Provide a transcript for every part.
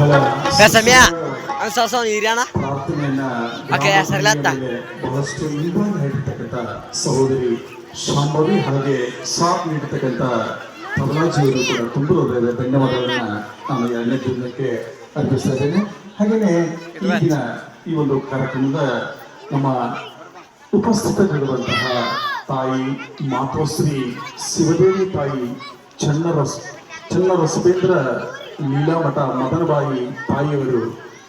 Pesamia, ang sasaw okay okay, ಸರಿಲತ್ತ. ಬಹಳಷ್ಟು ನಿರ್ಮಾಣ ನೀಡಿರ್ತಕ್ಕಂಥ ಸಹೋದರಿ ಶಾಂಭವಿ ಹಾಗೆ ಸಾಥ್ ನೀಡಿರ್ತಕ್ಕಂಥ ತಬಲಾಜಿಯವರು ಕೂಡ ತುಂಬ ಹೃದಯದ ಧನ್ಯವಾದಗಳನ್ನ ನಾನು ಎರಡನೇ ದಿನಕ್ಕೆ ಅರ್ಪಿಸ್ತಾ ಇದ್ದೇನೆ ಹಾಗೆಯೇ ಈ ಈ ಒಂದು ಕಾರ್ಯಕ್ರಮದ ನಮ್ಮ ಉಪಸ್ಥಿತರಿರುವಂತಹ ತಾಯಿ ಮಾತೋಶ್ರೀ ಶಿವದೇವಿ ತಾಯಿ ಚನ್ನರಸ್ ಚನ್ನರಸಬೇಂದ್ರ ಲೀಲಾಮಠ ಮದನಬಾಯಿ ತಾಯಿಯವರು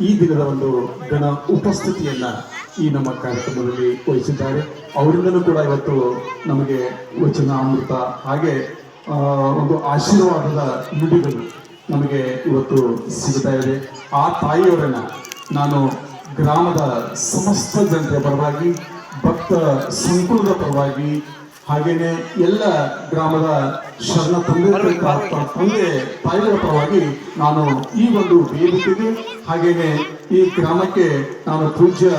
ಈ ದಿನದ ಒಂದು ಗಣ ಉಪಸ್ಥಿತಿಯನ್ನ ಈ ನಮ್ಮ ಕಾರ್ಯಕ್ರಮದಲ್ಲಿ ವಹಿಸಿದ್ದಾರೆ. ಅವರಿಂದಲೂ ಕೂಡ ಇವತ್ತು ನಮಗೆ ವಚನ, ಅಮೃತ ಹಾಗೆ ಒಂದು ಆಶೀರ್ವಾದದ ನುಡಿಗಳು ನಮಗೆ ಇವತ್ತು ಸಿಗ್ತಾ ಇದೆ. ಆ ತಾಯಿಯವರನ್ನ ನಾನು ಗ್ರಾಮದ ಸಮಸ್ತ ಜನತೆಯ ಪರವಾಗಿ, ಭಕ್ತ ಸಂಕುಲದ ಪರವಾಗಿ ಹಾಗೇನೆ ಎಲ್ಲ ಗ್ರಾಮದ ಶರಣ ತಂದೆ ತಂದೆ ತಾಯಿಗಳ ಪರವಾಗಿ ನಾನು ಈ ಒಂದು ವೇದಿಕೆಗೆ ಹಾಗೇನೆ ಈ ಗ್ರಾಮಕ್ಕೆ ನಾನು ಪೂಜ್ಯ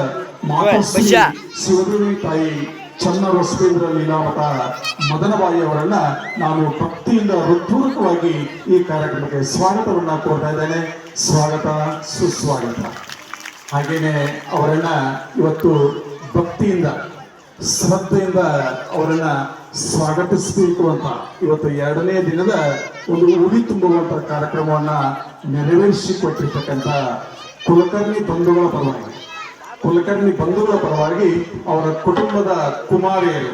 ಮಾತಾ ಶಿವದೇವಿ ತಾಯಿ ಚನ್ನಬಸವೇಂದ್ರ ಲೀಲಾಮಠ ಮದನಬಾಯಿ ಅವರನ್ನ ನಾನು ಭಕ್ತಿಯಿಂದ ಹೃತ್ಪೂರ್ವಕವಾಗಿ ಈ ಕಾರ್ಯಕ್ರಮಕ್ಕೆ ಸ್ವಾಗತವನ್ನ ಕೋರ್ತಾ ಇದ್ದೇನೆ. ಸ್ವಾಗತ ಸುಸ್ವಾಗತ. ಹಾಗೇನೆ ಅವರನ್ನ ಇವತ್ತು ಭಕ್ತಿಯಿಂದ ಶ್ರದ್ಧೆಯಿಂದ ಅವರನ್ನ ಸ್ವಾಗತಿಸಬೇಕು ಅಂತ ಇವತ್ತು ಎರಡನೇ ದಿನದ ಒಂದು ಉಡಿ ತುಂಬುವಂತ ಕಾರ್ಯಕ್ರಮವನ್ನ ನೆರವೇರಿಸಿಕೊಟ್ಟಿರ್ತಕ್ಕಂಥ ಕುಲಕರ್ಣಿ ಬಂಧುಗಳ ಪರವಾಗಿ. ಕುಲಕರ್ಣಿ ಬಂಧುಗಳ ಪರವಾಗಿ ಅವರ ಕುಟುಂಬದ ಕುಮಾರಿಯರು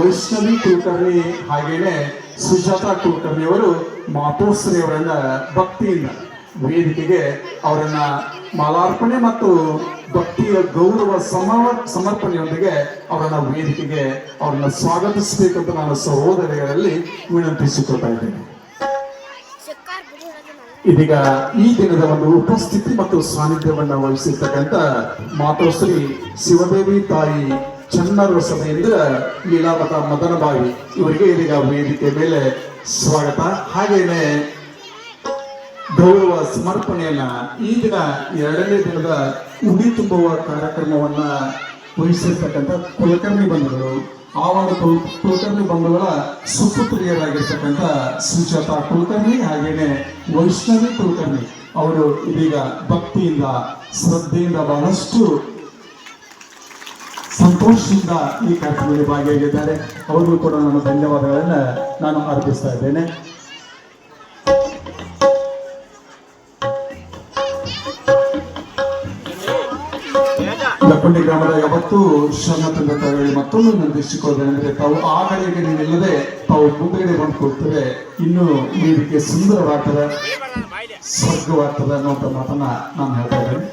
ವೈಷ್ಣವಿ ಕುಲಕರ್ಣಿ ಹಾಗೇನೆ ಸುಜಾತಾ ಕುಲಕರ್ಣಿಯವರು ಮಾತೋಶ್ರೀ ಅವರನ್ನ ಭಕ್ತಿಯಿಂದ ವೇದಿಕೆಗೆ ಅವರನ್ನ ಮಾಲಾರ್ಪಣೆ ಮತ್ತು ಭಕ್ತಿಯ ಗೌರವ ಸಮ ಸಮರ್ಪಣೆಯೊಂದಿಗೆ ಅವರನ್ನ ವೇದಿಕೆಗೆ ಅವರನ್ನ ಸ್ವಾಗತಿಸಬೇಕಂತ ನಾನು ಸಹೋದರಿಗಳಲ್ಲಿ ವಿನಂತಿಸಿಕೊಳ್ತಾ ಇದ್ದೇನೆ. ಇದೀಗ ಈ ದಿನದ ಒಂದು ಉಪಸ್ಥಿತಿ ಮತ್ತು ಸಾನ್ನಿಧ್ಯವನ್ನು ವಹಿಸಿರ್ತಕ್ಕಂಥ ಮಾತೋಶ್ರೀ ಶಿವದೇವಿ ತಾಯಿ ಚನ್ನರ ಸಭೆಯಿಂದ ಲೀಲಾವತ ಮದನಬಾಯಿ ಇವರಿಗೆ ಇದೀಗ ವೇದಿಕೆ ಮೇಲೆ ಸ್ವಾಗತ. ಹಾಗೇನೆ ಗೌರವ ಸಮರ್ಪಣೆಯನ್ನ ಈ ದಿನ ಎರಡನೇ ದಿನದ ಉಡಿ ತುಂಬುವ ಕಾರ್ಯಕ್ರಮವನ್ನ ವಹಿಸಿರ್ತಕ್ಕಂಥ ಕುಲಕರ್ಣಿ ಬಂಧುಗಳು ಆ ಒಂದು ಕುಲ, ಕುಲಕರ್ಣಿ ಬಂಧುಗಳ ಸುಪುತ್ರಿಯರಾಗಿರ್ತಕ್ಕಂಥ ಸುಜಾತ ಕುಲಕರ್ಣಿ ಹಾಗೇನೆ ವೈಷ್ಣವಿ ಕುಲಕರ್ಣಿ. ಅವರು ಇದೀಗ ಭಕ್ತಿಯಿಂದ, ಶ್ರದ್ಧೆಯಿಂದ ಬಹಳಷ್ಟು ಸಂತೋಷದಿಂದ ಈ ಕಾರ್ಯಕ್ರಮದಲ್ಲಿ ಭಾಗಿಯಾಗಿದ್ದಾರೆ. ಅವರಿಗೂ ಕೂಡ ನಾನು ಧನ್ಯವಾದಗಳನ್ನು ನಾನು ಅರ್ಪಿಸ್ತಾ ಇದ್ದೇನೆ. ಯಾವತ್ತೂ ಶ್ರಮ ತಂದೆ ತಾವೇಳಿ ಮತ್ತೊಂದು ನಿರ್ದೇಶಿಸೋದೇನೆಂದ್ರೆ ತಾವು ಆ ಕಡೆಗೆ ನೀವಿಲ್ಲದೆ ತಾವು ಮುಂದಗಡೆ ಬಂದು ಕೊಡ್ತಾರೆ ಇನ್ನು ವೇದಿಕೆ ಸುಂದರವಾಗ್ತದ ಸ್ವರ್ಗವಾಗ್ತದ ಅನ್ನುವಂಥ ಮಾತನ್ನ ನಾನು ಹೇಳ್ತಾ ಇದ್ದೇನೆ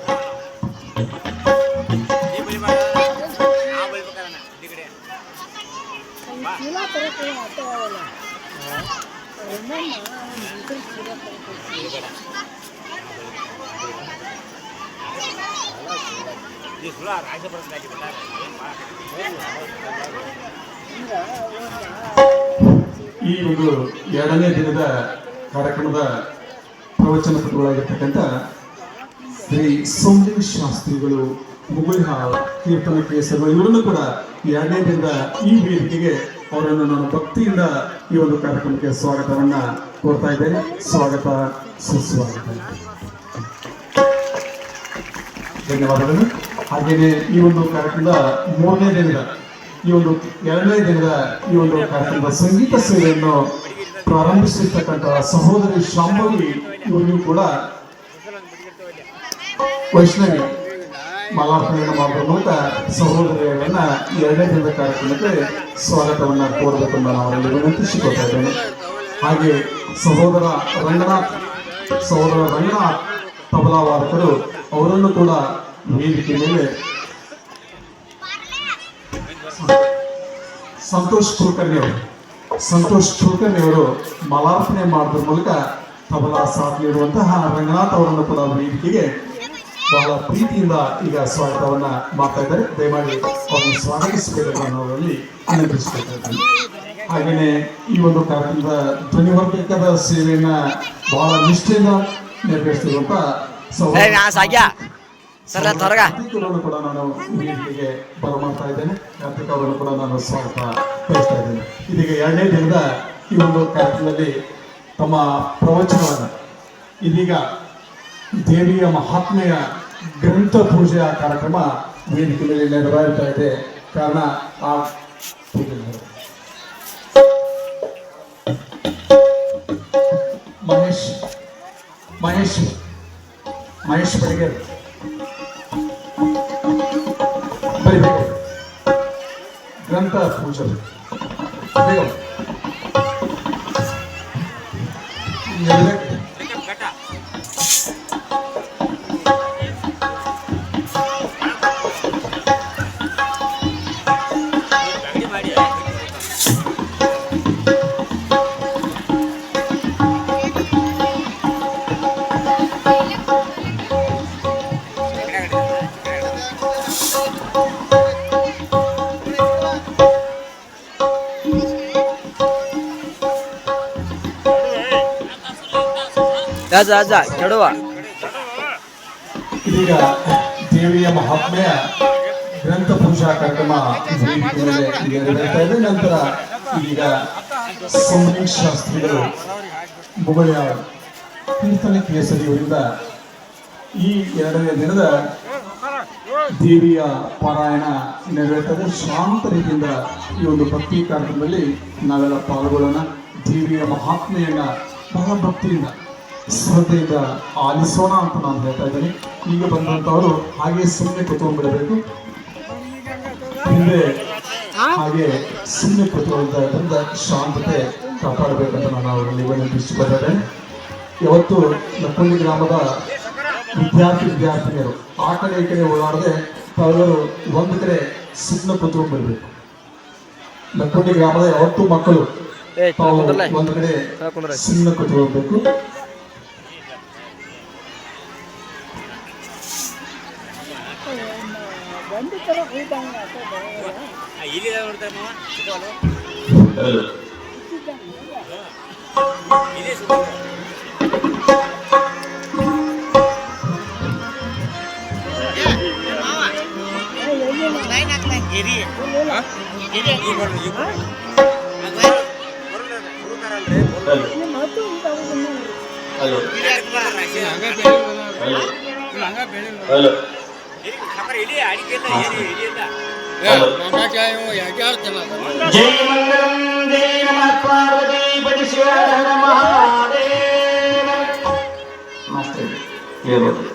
ಈ ಒಂದು ಎರಡನೇ ದಿನದ ಕಾರ್ಯಕ್ರಮದ ಪ್ರವಚನ ಪಟುಗಳಾಗಿರ್ತಕ್ಕಂಥ ಶ್ರೀ ಸೌಂದರ್ಯ ಶಾಸ್ತ್ರಿಗಳು ಮುಗುಳಿಹಾಳ್ ಕೀರ್ತನ ಕೇಸರು, ಇವರನ್ನು ಕೂಡ ಎರಡನೇ ದಿನದ ಈ ವೇದಿಕೆಗೆ ಅವರನ್ನು ನಾನು ಭಕ್ತಿಯಿಂದ ಈ ಒಂದು ಕಾರ್ಯಕ್ರಮಕ್ಕೆ ಸ್ವಾಗತವನ್ನ ಕೋರ್ತಾ ಇದ್ದೇನೆ. ಸ್ವಾಗತ, ಸುಸ್ವಾಗತ. ಧನ್ಯವಾದಗಳು. ಹಾಗೆಯೇ ಈ ಒಂದು ಕಾರ್ಯಕ್ರಮದ ಮೂರನೇ ದಿನದ ಈ ಒಂದು ಎರಡನೇ ದಿನದ ಈ ಒಂದು ಕಾರ್ಯಕ್ರಮದ ಸಂಗೀತ ಸೇವೆಯನ್ನು ಪ್ರಾರಂಭಿಸಿರ್ತಕ್ಕಂತಹ ಸಹೋದರಿ ಶಾಂಭವಿ ಇವರಿಗೂ ಕೂಡ ವೈಷ್ಣವಿ ಮಾಲಾರ್ಪಣೆಯನ್ನು ಮಾಡುವ ಮೂಲಕ ಸಹೋದರಿಯರನ್ನ ಎರಡನೇ ದಿನದ ಕಾರ್ಯಕ್ರಮಕ್ಕೆ ಸ್ವಾಗತವನ್ನು ನಾನು ಅವರಲ್ಲಿ ವಿನಂತಿಸಿಕೊಳ್ತಾ ಇದ್ದೇನೆ. ಹಾಗೆ ಸಹೋದರ ರಂಗನಾಥ್ ಸಹೋದರ ರಂಗನಾಥ್ ತಬಲಾ ವಾದಕರು ಅವರನ್ನು ಕೂಡ ವೇದಿಕೆ ಮೇಲೆ ಸಂತೋಷ್ ಕುಲಕರ್ಣಿ ಅವರು, ಸಂತೋಷ್ ಕುಲಕರ್ಣಿ ಅವರು ಮಲಾರ್ಪಣೆ ಮಾಡೋದ್ರ ಮೂಲಕ ತಬಲಾ ಸಾಥ್ ನೀಡುವಂತಹ ರಂಗನಾಥ್ ಅವರನ್ನು ಕೂಡ ವೇದಿಕೆಗೆ ಬಹಳ ಪ್ರೀತಿಯಿಂದ ಈಗ ಸ್ವಾಗತವನ್ನ ಮಾಡ್ತಾ ಇದ್ದಾರೆ. ದಯಮಾಡಿ ಅವರನ್ನು ಸ್ವಾಗತಿಸಬೇಕು ಅನ್ನೋದರಲ್ಲಿ ವಿನಂತಿಸ್ಕೊಳ್ತಾ ಹಾಗೆಯೇ ಈ ಒಂದು ಕಾರ್ಯಕ್ರಮದ ಧ್ವನಿವರ್ಧಕದ ಸೇವೆಯನ್ನ ಬಹಳ ನಿಷ್ಠೆಯಿಂದ ನೆರವೇರಿಸಿರುವಂತ. ಸರ್, ತ್ವರಗ. ಕೂಡ ನಾನು ವೇದಿಕೆಗೆ ಬರಮಾಡ್ತಾ ಇದ್ದೇನೆ ಕಾರ್ತಿಕ್ ಅವರನ್ನು ಕೂಡ ನಾನು ಸ್ವಾಗತ ಬಯಸ್ತಾ ಇದ್ದೇನೆ ಇದೀಗ ಎರಡನೇ ದಿನದ ಈ ಒಂದು ಕಾರ್ಯಕ್ರಮದಲ್ಲಿ ತಮ್ಮ ಪ್ರವಚನವನ್ನ ಇದೀಗ ದೇವಿಯ ಮಹಾತ್ಮೆಯ ಗ್ರಂಥ ಪೂಜೆಯ ಕಾರ್ಯಕ್ರಮ ವೇದಿಕೆಯಲ್ಲಿ ನೆರವೇರ್ತಾ ಇದೆ ಕಾರಣ ಆ ಪೂಜೆ. ಮಹೇಶ್ ಮಹೇಶ್ ಮಹೇಶ್ ಬಡಿಗೇರ್ ಬರಿಬೇಕು ಗ್ರಂಥ ಪೂಜೆ ಬೇಗ ರಾಜ ರಾಜ, ಕೆಡುವ. ಇದೀಗ ದೇವಿಯ ಮಹಾತ್ಮೆಯ ಗ್ರಂಥ ಪೂಜಾ ಕಾರ್ಯಕ್ರಮ ನಡೀತಾ ಇದೆ. ನಂತರ ಈಗ ಸೌಮ್ಯ ಶಾಸ್ತ್ರಿಗಳು ಮುಗಳಿಯ ಕೀರ್ತನೆ ಕೇಸರಿಯವರಿಂದ ಈ ಎರಡನೇ ದಿನದ ದೇವಿಯ ಪಾರಾಯಣ ನೆರವೇರ್ತದೆ. ಶಾಂತ ರೀತಿಯಿಂದ ಈ ಒಂದು ಭಕ್ತಿ ಕಾರ್ಯಕ್ರಮದಲ್ಲಿ ನಾವೆಲ್ಲ ಪಾಲ್ಗೊಳ್ಳೋಣ. ದೇವಿಯ ಮಹಾತ್ಮೆಯನ್ನ ಬಹಳ ಭಕ್ತಿಯಿಂದ ಶ್ರದ್ಧೆಯಿಂದ ಆಲಿಸೋಣ ಅಂತ ನಾನು ಹೇಳ್ತಾ ಇದ್ದೀನಿ. ಈಗ ಬಂದಂತವರು ಹಾಗೆ ಸುಮ್ಮನೆ ಕೂತ್ಕೊಂಡ್ಬಿಡಬೇಕು ಹಿಂದೆ ಹಾಗೆ ಸುಮ್ಮನೆ ಕೂತ್ಕೊಳ್ಳೋದ್ರಿಂದ ಶಾಂತತೆ ಕಾಪಾಡಬೇಕಂತ ನಾನು ಅವರಲ್ಲಿ ವಿನಂತಿಸಿಕೊಂಡಿದ್ದೇನೆ ಇವತ್ತು ಲಕ್ಕುಂಡಿ ಗ್ರಾಮದ ವಿದ್ಯಾರ್ಥಿ ವಿದ್ಯಾರ್ಥಿನಿಯರು, ಆ ಕಡೆ ಈ ಕಡೆ ಓಡಾಡದೆ ತಾವೆಲ್ಲರೂ ಒಂದು ಕಡೆ ಸುಮ್ಮನೆ ಗ್ರಾಮದ ಯಾವತ್ತು ಮಕ್ಕಳು ಒಂದು ಕಡೆ ಸುಮ್ಮನೆ ಕೂತ್ಕೊಳ್ಬೇಕು ಇಲ್ಲಿ ನೋಡ್ತಾರೆ ಮಾವ ಚಿಕ್ಕವನು ಇದೇ ಸುತ್ತ ಗಿರಿ ಗಿರಿ ಈ ಬರ್ಲಿ ಈ ಬರ್ಲಿ ಜೈ ಮಂಗಲಂ ಜೈ ನಮಃ ಪಾರ್ವತಿ ಪತಿ ಶಿವ ಮಹಾದೇವ ಮಾಸ್ಟರ್ ಹೇಳ್ಬೋದು.